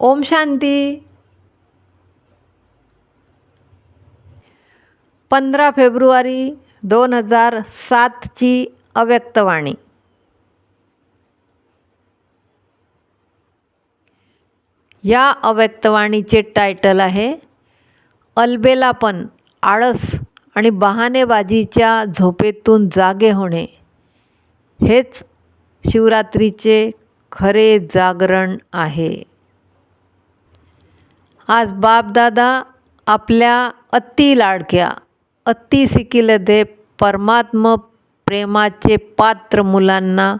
ओम शांती. पंधरा फेब्रुवारी दोन हजार सातची अव्यक्तवाणी या अव्यक्तवाणीचे टायटल आहे अलबेलापण आळस आणि बहाणेबाजीच्या झोपेतून जागे होणे. हेच शिवरात्रीचे खरे जागरण आहे. आज बापदादा आपल्या अति लाडक्या अति सिकिलदे परमात्म प्रेमाचे पात्र मुलांना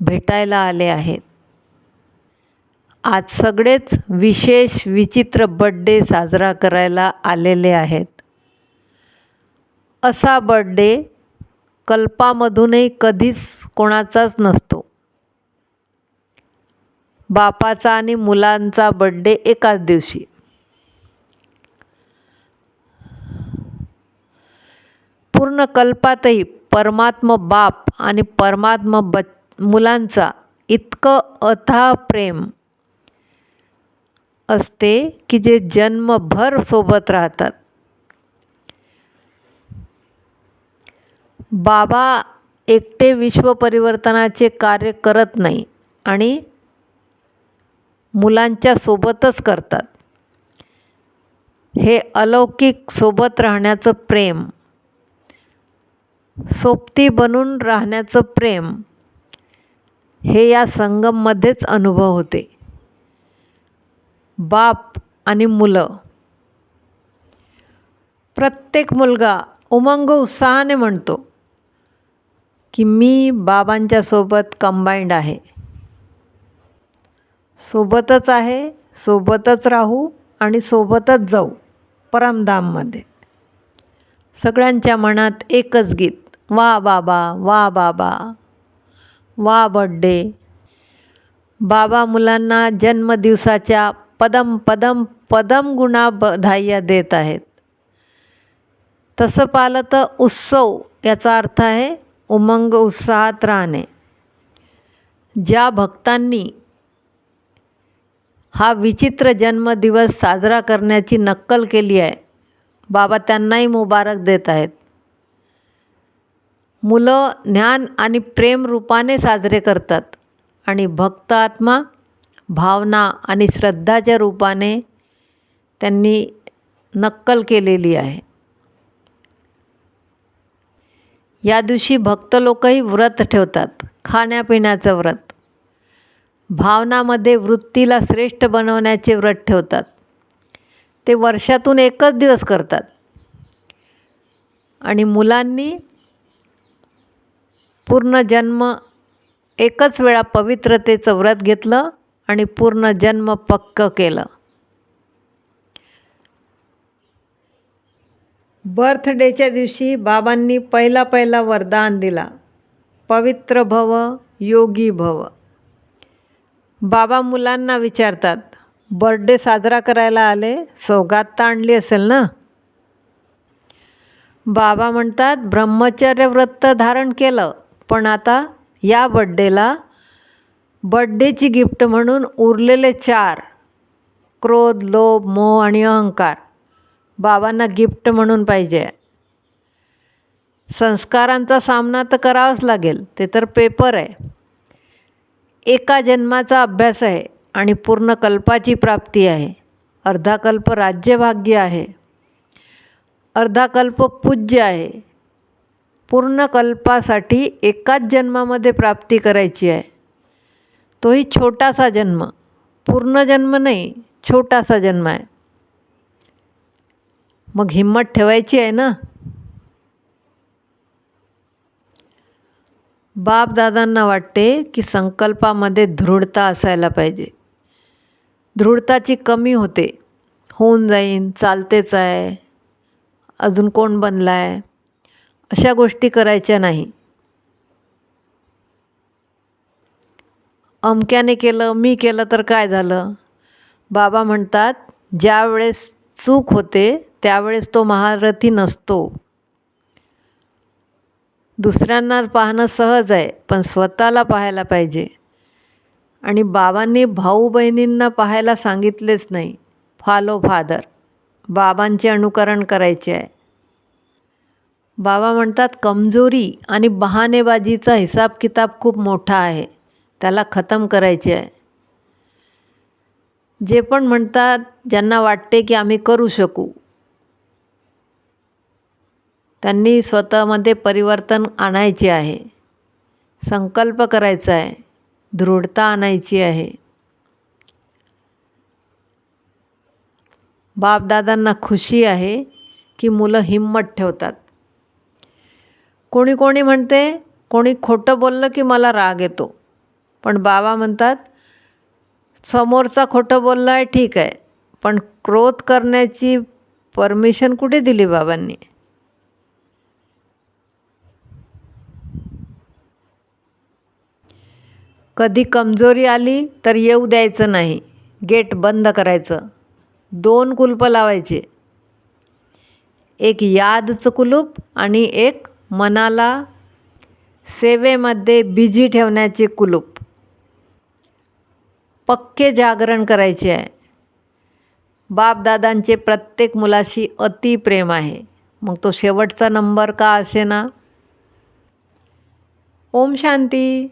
भेटायला आले आहेत. आज सगळेच विशेष विचित्र बड्डे साजरा करायला आलेले आहेत. असा बड्डे कल्पामधूनही कधीच कोणाचाच नसतो. बापाचा आणि मुलांचा बड्डे एकाच दिवशी. पूर्ण कल्पातही परमात्म बाप आणि परमात्म ब मुलांचा इतकं अथाह प्रेम असते की जे जन्मभर सोबत राहतात. बाबा एकटे विश्व परिवर्तनाचे कार्य करत नाही आणि मुलांच्या सोबतच करतात. हे अलौकिक सोबत राहण्याचं प्रेम. सोबती बनून राहण्याचं प्रेम हे या संगममध्येच अनुभव होते. बाप आणि मुलं. प्रत्येक मुलगा उमंग उत्साहाने म्हणतो की मी बाबांच्या सोबत कंबाईंड आहे. सोबतच आहे सोबतच राहू आणि सोबतच जाऊ परमधाममध्ये सगळ्यांच्या मनात एकच गीत वा बाबा वा बाबा वा बड्डे. बाबा मुलांना जन्मदिवसाच्या पदम पदम पदम गुणा बधाय्या देत आहेत. तसं पाहिलं तर उत्सव याचा अर्थ आहे उमंग उत्साहात राहणे. ज्या भक्तांनी हा विचित्र जन्मदिवस साजरा करण्याची नक्कल केली आहे. बाबा त्यांनाही मुबारक देत आहेत. मुलं ज्ञान आणि प्रेम रूपाने साजरे करतात आणि भक्त आत्मा भावना आणि श्रद्धाच्या रूपाने त्यांनी नक्कल केलेली आहे. या दिवशी भक्त लोकही व्रत ठेवतात खाण्यापिण्याचं व्रत. भावनामध्ये वृत्तीला श्रेष्ठ बनवण्याचे व्रत ठेवतात. ते वर्षातून एकच दिवस करतात. आणि मुलांनी पूर्ण जन्म एकच वेळा पवित्रतेचं व्रत घेतलं आणि पूर्ण जन्म पक्क केलं. बर्थडेच्या दिवशी बाबांनी पहिला पहिला वरदान दिला. पवित्र भव योगी भव. बाबा मुलांना विचारतात बर्थडे साजरा करायला आले सौगात तर आणली असेल ना? बाबा म्हणतात ब्रह्मचर्य व्रत धारण केलं पण आता या बड्डेला बड्डेची गिफ्ट म्हणून उरलेले चार क्रोध लोभ मोह आणि अहंकार बाबांना गिफ्ट म्हणून पाहिजे. संस्कारांचा सामना तर करावाच लागेल ते तर पेपर आहे. एका जन्माचा अभ्यास आहे आणि पूर्ण कल्पाची प्राप्ती आहे. अर्धा कल्प राज्यभाग्य आहे. अर्धा कल्प पूज्य आहे. पूर्ण कल्पासाठी एकाच जन्मामध्ये प्राप्ती करायची आहे. तोही छोटासा जन्म. पूर्ण जन्म नाही छोटासा जन्म आहे. मग हिंमत ठेवायची आहे ना? बापदादांना वाटते की संकल्पामध्ये दृढता असायला पाहिजे. दृढताची कमी होते होऊन जाईन चालतेच आहे अजून कोण बनला आहे अशा गोष्टी करायच्या नाही. अमक्याने केलं मी केलं तर काय झालं? बाबा म्हणतात ज्या वेळेस चूक होते त्यावेळेस तो महारथी नसतो. दुसऱ्यांना पाहणं सहज आहे पण स्वतःला पाहायला पाहिजे. आणि बाबांनी भाऊ बहिणींना पाहायला सांगितलेच नाही. फॉलो फादर बाबांचे अनुकरण करायचे आहे. बाबा म्हणतात कमजोरी आणि बहाणेबाजीचा हिसाब किताब खूप मोठा आहे. त्याला खतम करायचे आहे. जे पण म्हणतात ज्यांना वाटते की आम्ही करू शकू त्यांनी स्वतःमध्ये परिवर्तन आणायचे आहे. संकल्प करायचा आहे. दृढता आणायची आहे. बापदादांना खुशी आहे की मुलं हिंमत ठेवतात. कोणी कोणी म्हणते कोणी खोटं बोललं की मला राग येतो. पण बाबा म्हणतात समोरचा खोटं बोलला आहे ठीक आहे पण क्रोध करण्याची परमिशन कुठे दिली बाबांनी? कधी कमजोरी आली तर येऊ द्यायचं नाही. गेट बंद करायचं. दोन कुलपं लावायचे. एक यादचं कुलूप आणि एक मनाला सेवेमध्ये बिझी ठेवण्याचे कुलूप. पक्के जागरण करायचे आहे. बापदादांचे प्रत्येक मुलाशी अति प्रेम आहे. मग तो शेवटचा नंबर का असे ना ओम शांती.